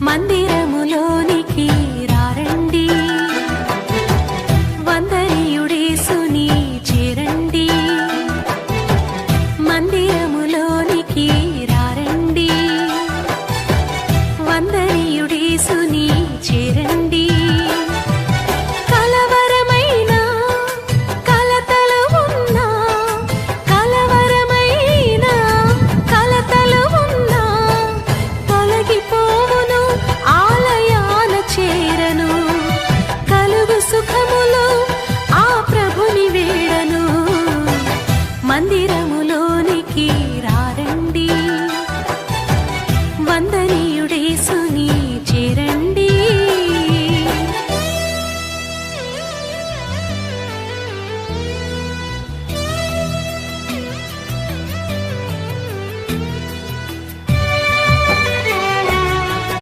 మందిరములో లోనికి రారండి. వందనీయుడేసుని